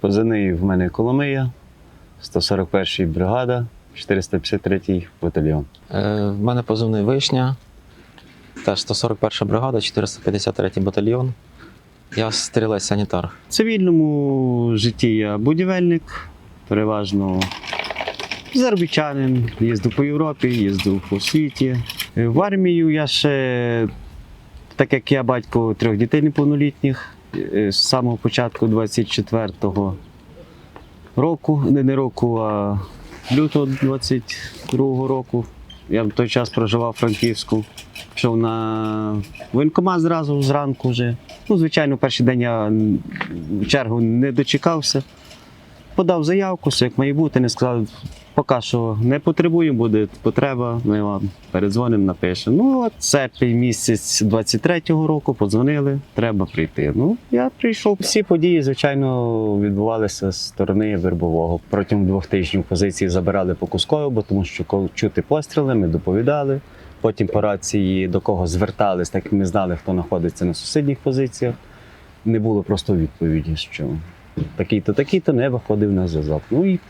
Позивний в мене Коломия, 141-й бригада, 453 батальйон. Е, В мене позивний вишня, теж 141 бригада, 453-й батальйон. Я стрілець-санітар. В цивільному житті я будівельник, переважно заробітчанин, їздив по Європі, їздив по світі. Е, В армію я ще, так як я батько трьох дітей неповнолітніх, з самого початку 24-го року, не, не року, а лютого 22-го року. Я в той час проживав в Франківську. Пішов на воєнкомат зразу зранку вже. Ну, звичайно, перший день я чергу не дочекався. Подав заявку, все як має бути, не сказав, поки що не потребуємо, буде потреба, ми вам передзвонимо, напишемо. Ну, от серпень місяць 23-го року подзвонили, треба прийти. Ну, я прийшов. Всі події, звичайно, відбувалися з сторони вербового. Протягом двох тижнів позиції забирали по Кускову, бо тому що коли чути постріли, ми доповідали. Потім по рації до кого звертались, так ми знали, хто знаходиться на сусідніх позиціях. Не було просто відповіді, що такий-то, такий-то не виходив на зв'язок. Ну і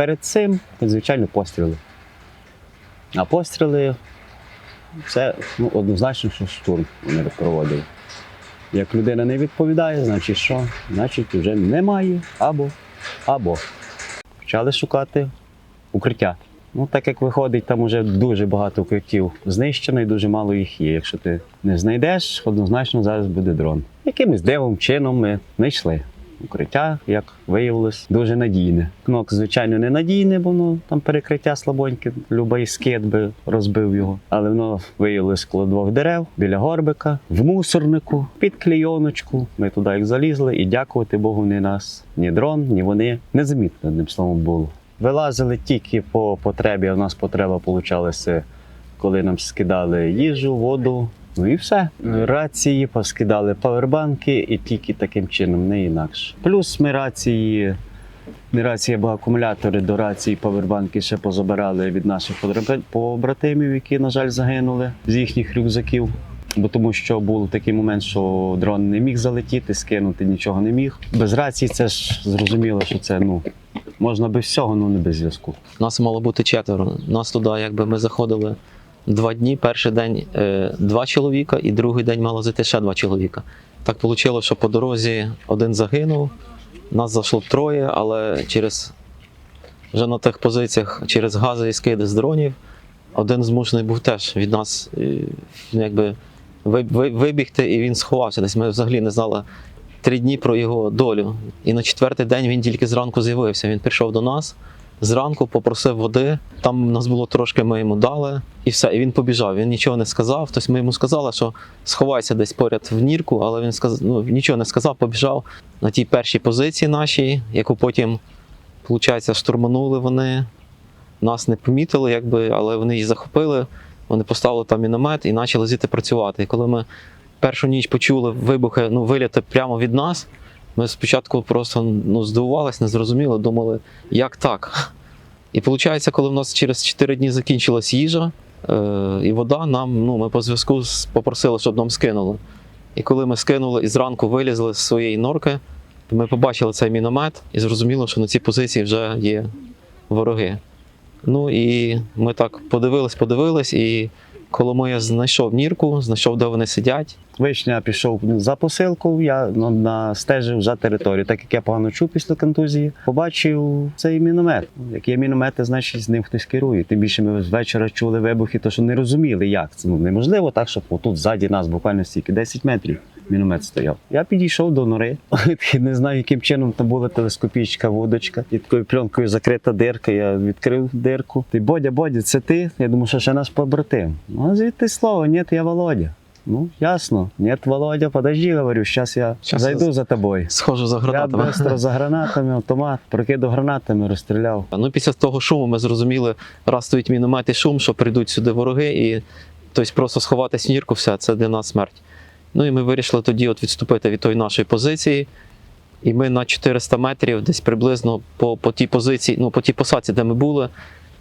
перед цим, звичайно, постріли. А постріли це ну, однозначно, що штурм вони проводили. Як людина не відповідає, значить що? Значить, вже немає або або. Почали шукати укриття. Ну, так як виходить, там вже дуже багато укриттів знищено і дуже мало їх є. Якщо ти не знайдеш, однозначно зараз буде дрон. Якимось дивом чином ми знайшли. Укриття, як виявилось, дуже надійне. Кнок, звичайно, не надійне, бо воно там перекриття слабоньке, любий скид би розбив його. Але воно виявилось коло двох дерев біля горбика, в мусорнику, під клейоночку. Ми туди як залізли, і дякувати Богу, ні нас, ні дрон, ні вони не замітно, одним словом було. Вилазили тільки по потребі. а У нас потреба получалася, коли нам скидали їжу, воду. Ну і все. Рації поскидали павербанки і тільки таким чином, не інакше. Плюс ми рації, не рації, або акумулятори до рації павербанки ще позабирали від наших побратимів, які, на жаль, загинули з їхніх рюкзаків. Бо тому що був такий момент, що дрон не міг залетіти, скинути нічого не міг. Без рації це ж зрозуміло, що це ну можна без всього, але не без зв'язку. Нас мало бути четверо. Нас туди, якби ми заходили два дні. Перший день е, два чоловіка, і другий день мало зайти ще два чоловіка. Так вийшло, що по дорозі один загинув, нас зайшло троє, але через вже на тих позиціях через гази і скиди з дронів один змушений був теж від нас е, ну, якби ви- ви- вибігти, і він сховався. Десь ми взагалі не знали три дні про його долю. І на четвертий день він тільки зранку з'явився. Він прийшов до нас зранку, попросив води. Там нас було трошки, ми йому дали, і все. І він побіжав. Він нічого не сказав. Тобто ми йому сказали, що сховайся десь поряд в нірку, але він сказ... ну, нічого не сказав, побіжав на тій першій позиції нашій, яку потім, виходить, штурманули вони. Нас не помітили, якби, але вони її захопили. Вони поставили там міномет і почали звідти працювати. І коли ми першу ніч почули вибухи, ну, виліти прямо від нас, ми спочатку просто ну, здивувалися, не зрозуміли, думали, як так. І виходить, коли в нас через 4 дні закінчилась їжа е, і вода, нам ну, ми по зв'язку попросили, щоб нам скинули. І коли ми скинули і зранку вилізли з своєї норки, то ми побачили цей міномет і зрозуміли, що на цій позиції вже є вороги. Ну і ми так подивились, подивились, і Коломия знайшов нірку, знайшов, де вони сидять. Вишня пішов за посилку, я ну, стежив за територію. Так як я погано чув після контузії, побачив цей міномет. Як є міномети, значить з ним хтось керує. Тим більше ми з вечора чули вибухи, то що не розуміли, як це. Ну неможливо так, щоб отут ззаді нас буквально стільки 10 метрів. Міномет стояв. Я підійшов до нори. Не знаю, яким чином там була телескопічна вудочка. І такою пленкою закрита дирка. Я відкрив дирку. Ти Бодя, Бодя, це ти? Я думаю, що ще наш побратим. Ну, звідти слово, ні, я Володя. Ну, ясно. Нет, Володя, подожди, говорю, сейчас я Щас зайду я- за тобою. Схожу за Я гранатами. швидко за гранатами, автомат, прокиду гранатами, розстріляв. Ну, після того шуму ми зрозуміли, раз стоїть міномет і шум, що прийдуть сюди вороги, і тобто просто сховатись в нірку, все, це для нас смерть. Ну і ми вирішили тоді от відступити від тої нашої позиції. І ми на 400 метрів, десь приблизно по, по тій позиції, ну по тій посадці, де ми були,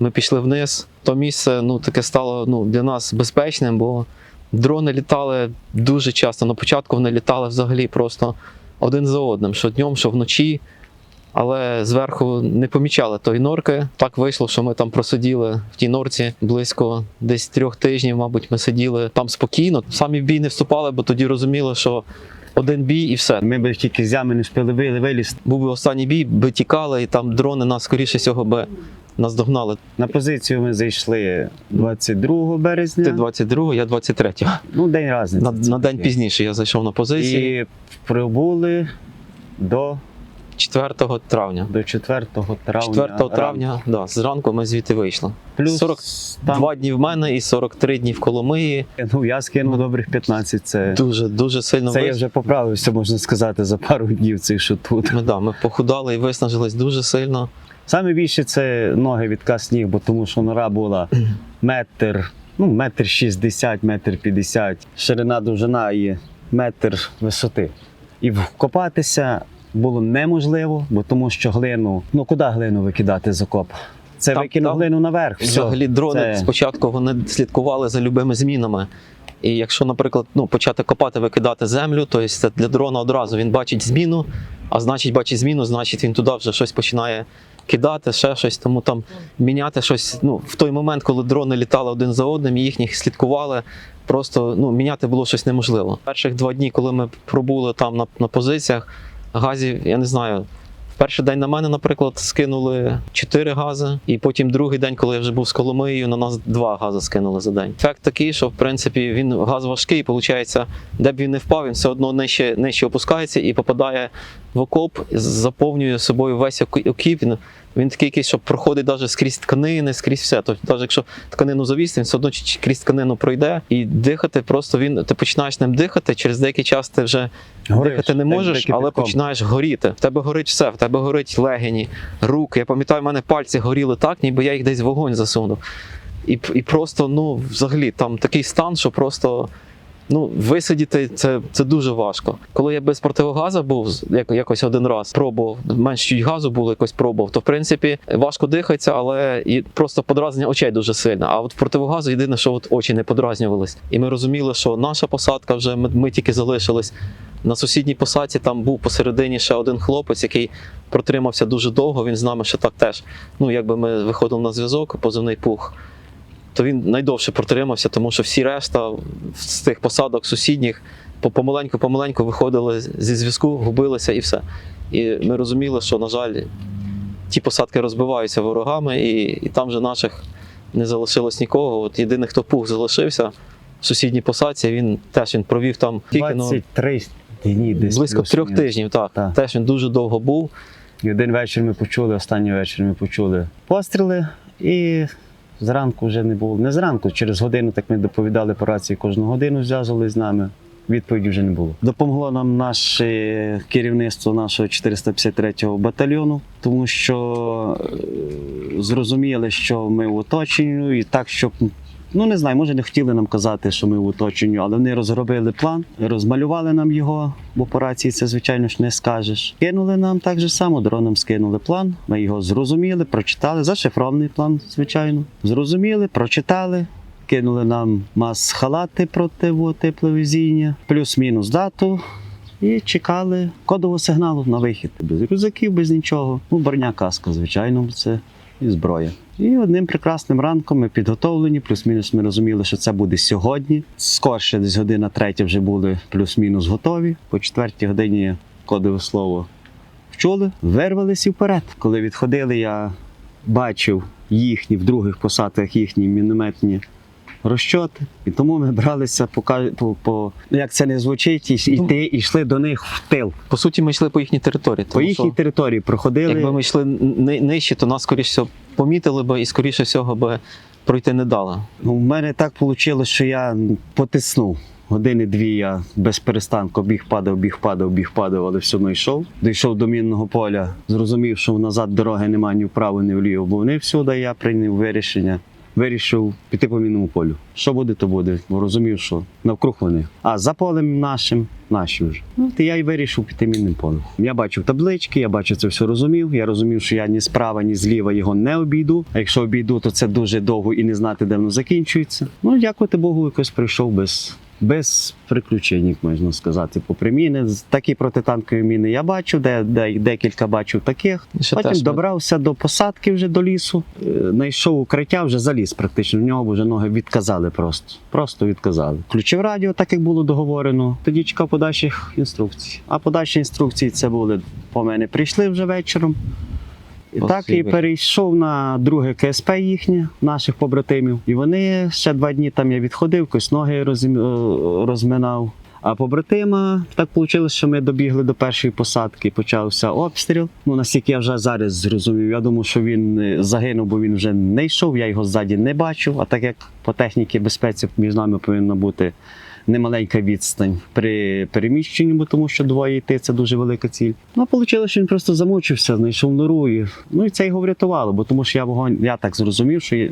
ми пішли вниз. То місце ну, таке стало ну, для нас безпечним, бо дрони літали дуже часто. На початку вони літали взагалі просто один за одним, що днем, що вночі. Але зверху не помічали тої норки. Так вийшло, що ми там просиділи в тій норці близько десь трьох тижнів, мабуть, ми сиділи там спокійно. Самі в бій не вступали, бо тоді розуміли, що один бій і все. Ми б тільки з ями не встигли вили- вилізти. Був би останній бій, би тікали, і там дрони нас скоріше всього би наздогнали. На позицію ми зайшли 22 березня. Ти 22, я 23. Ну, день разниці. На, на день пізніше я зайшов на позиції І прибули до, 4 травня. до 4 травня. 4 травня, да, зранку ми звідти вийшли. Плюс 40 там, дні в мене і 43 дні в Коломиї. ну, я скинув добрих 15. Це, Дуже дуже сильно це я вже поправився, можна сказати, за пару днів цей що тут. Ми, да, ми похудали і виснажились дуже сильно. Саме більше це ноги відказ сніг, бо тому що нора була метр, ну, метр 60, метр 50, ширина довжина і метр висоти. І вкопатися було неможливо, бо тому що глину, ну куди глину викидати з окопа? Це Там- викинув там глину наверх. все. Взагалі дрони це- спочатку вони слідкували за любими змінами. І якщо, наприклад, ну, почати копати, викидати землю, то це для дрона одразу він бачить зміну, а значить, бачить зміну, значить він туди вже щось починає кидати, ще щось, тому там міняти щось. Ну, в той момент, коли дрони літали один за одним, і їхніх слідкували, просто ну, міняти було щось неможливо. Перших два дні, коли ми пробули там на, на позиціях, газів, я не знаю. Перший день на мене, наприклад, скинули 4 гази, і потім другий день, коли я вже був з Коломиєю, на нас 2 гази скинули за день. Ефект такий, що в принципі він газ важкий, виходить, де б він не впав, він все одно нижче, нижче опускається і попадає в окоп, заповнює собою весь окі- окіп. Він, він такий якийсь, що проходить навіть скрізь тканини, скрізь все. Тобто, навіть якщо тканину завісти, він все одно крізь тканину пройде і дихати просто він. Ти починаєш ним дихати. Через деякий час ти вже Гориш, дихати не можеш, але кипятком. починаєш горіти. В тебе горить все, в тебе горить легені, руки. Я пам'ятаю, в мене пальці горіли так, ніби я їх десь в вогонь засунув. І, і просто, ну, взагалі, там такий стан, що просто. Ну, висидіти це, це дуже важко. Коли я без противогаза був як, якось один раз пробував, менш чуть газу було якось пробував, то в принципі важко дихається, але і просто подразнення очей дуже сильно. А от противогазу єдине, що от очі не подразнювались. І ми розуміли, що наша посадка вже ми, ми тільки залишились. На сусідній посадці там був посередині ще один хлопець, який протримався дуже довго. Він з нами ще так теж. Ну, якби ми виходили на зв'язок, позивний пух то він найдовше протримався, тому що всі решта з тих посадок сусідніх помаленьку-помаленьку виходили зі зв'язку, губилися і все. І ми розуміли, що, на жаль, ті посадки розбиваються ворогами, і, і там вже наших не залишилось нікого. От єдиний, хто пух залишився в сусідній посадці, він теж він провів там тільки ну, 23 дні десь. близько трьох тижнів. Так. Так. Теж він дуже довго був. І один вечір ми почули, останній вечір ми почули постріли, і зранку вже не було. Не зранку, через годину так ми доповідали по рації кожну годину, зв'язували з нами. Відповіді вже не було. Допомогло нам наше керівництво нашого 453-го батальйону, тому що е, зрозуміли, що ми в оточенні, і так, щоб ну не знаю, може не хотіли нам казати, що ми в оточенні, але вони розробили план, розмалювали нам його, бо по рації це, звичайно ж, не скажеш. Кинули нам так же само, дроном скинули план. Ми його зрозуміли, прочитали. Зашифрований план, звичайно. Зрозуміли, прочитали. Кинули нам мас-халати противотепловізіння, плюс-мінус дату. І чекали кодового сигналу на вихід. Без рюкзаків, без нічого. Ну, броня каска, звичайно, це і зброя. І одним прекрасним ранком ми підготовлені, плюс-мінус ми розуміли, що це буде сьогодні. Скорше, десь година третя вже були плюс-мінус готові. По четвертій годині кодове слово вчули, вирвалися вперед. Коли відходили, я бачив їхні в других посадках їхні мінометні розчоти. І тому ми бралися по, по, по ну, як це не звучить, і йти і йшли до них в тил. По суті, ми йшли по їхній території. По їхній території проходили. Якби ми йшли ни- нижче, то нас скоріше всього помітили би і скоріше всього би пройти не дали. Ну, У мене так вийшло, що я потиснув. Години-дві я без перестанку біг, падав, біг, падав, біг, падав, але все одно йшов. Дійшов до мінного поля, зрозумів, що назад дороги немає ні вправо, ні вліво, бо вони всюди я прийняв вирішення. Вирішив піти по мінному полю. Що буде, то буде. Бо розумів, що навкруг вони. А за полем нашим наші вже. Ну, то я й вирішив піти мінним полем. Я бачив таблички, я бачив це все розумів. Я розумів, що я ні справа, ні зліва його не обійду. А якщо обійду, то це дуже довго і не знати, де воно закінчується. Ну, дякувати Богу, якось прийшов без без приключень, можна сказати, попри міни. Такі протитанкові міни я бачив, де, де, декілька бачив таких. Ще Потім теж ми- добрався до посадки вже до лісу, е, знайшов укриття, вже заліз практично. В нього вже ноги відказали просто. Просто відказали. Включив радіо, так як було договорено. Тоді чекав подальших інструкцій. А подальші інструкції це були по мене. Прийшли вже вечором. І Ось так і перейшов на друге КСП їхнє, наших побратимів. І вони ще два дні там я відходив, якось ноги розім- е, розминав. А побратима так вийшло, що ми добігли до першої посадки, почався обстріл. Ну настільки я вже зараз зрозумів. Я думав, що він е, загинув, бо він вже не йшов, я його ззаді не бачив. А так як по техніці безпеці між нами повинна бути немаленька відстань при переміщенні, тому що двоє йти це дуже велика ціль. Ну, а вийшло, що він просто замучився, знайшов нору. І, ну і це його врятувало, бо тому що я вогонь, я так зрозумів, що е,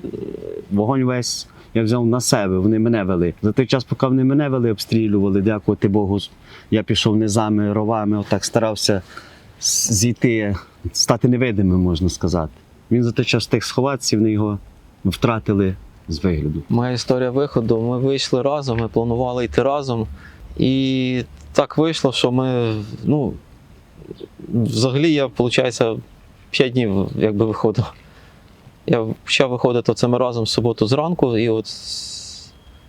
вогонь весь я взяв на себе, вони мене вели. За той час, поки вони мене вели, обстрілювали, дякувати Богу. Я пішов низами, ровами, отак старався зійти, стати невидимим, можна сказати. Він за той час встиг сховатися, вони його втратили з вигляду. Моя історія виходу. Ми вийшли разом, ми планували йти разом. І так вийшло, що ми, ну, взагалі я, виходить, 5 днів якби виходив. Я почав виходити це ми разом в суботу зранку, і от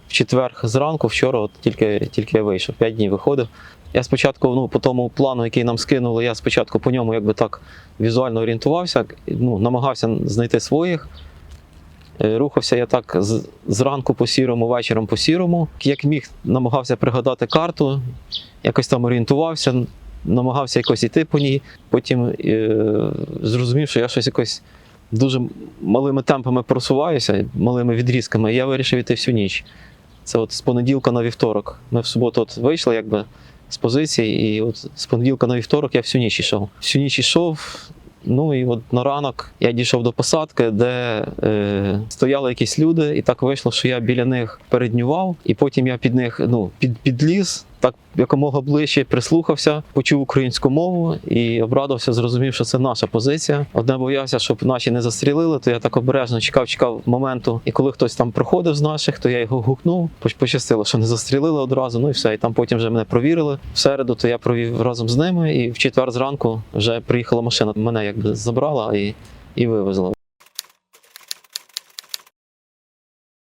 в четвер зранку, вчора, от тільки, тільки я вийшов, 5 днів виходив. Я спочатку, ну, по тому плану, який нам скинули, я спочатку по ньому якби так візуально орієнтувався, ну, намагався знайти своїх. Е, Рухався я так зранку по сірому, вечором по сірому. Як міг, намагався пригадати карту, якось там орієнтувався, намагався якось йти по ній. Потім е, зрозумів, що я щось якось дуже малими темпами просуваюся, малими відрізками. Я вирішив йти всю ніч. Це от з понеділка на вівторок. Ми в суботу от вийшли якби з позиції, і от з понеділка на вівторок я всю ніч йшов. Всю ніч йшов. Ну і от на ранок я дійшов до посадки, де е, стояли якісь люди, і так вийшло, що я біля них переднював, і потім я під них ну, під, підліз, так якомога ближче прислухався, почув українську мову і обрадувався, зрозумів, що це наша позиція. Одне боявся, щоб наші не застрілили, то я так обережно чекав, чекав моменту. І коли хтось там проходив з наших, то я його гукнув. Пощастило, що не застрілили одразу. Ну і все. І там потім вже мене провірили. В середу то я провів разом з ними, і в четвер зранку вже приїхала машина. Мене якби забрала і, і вивезла.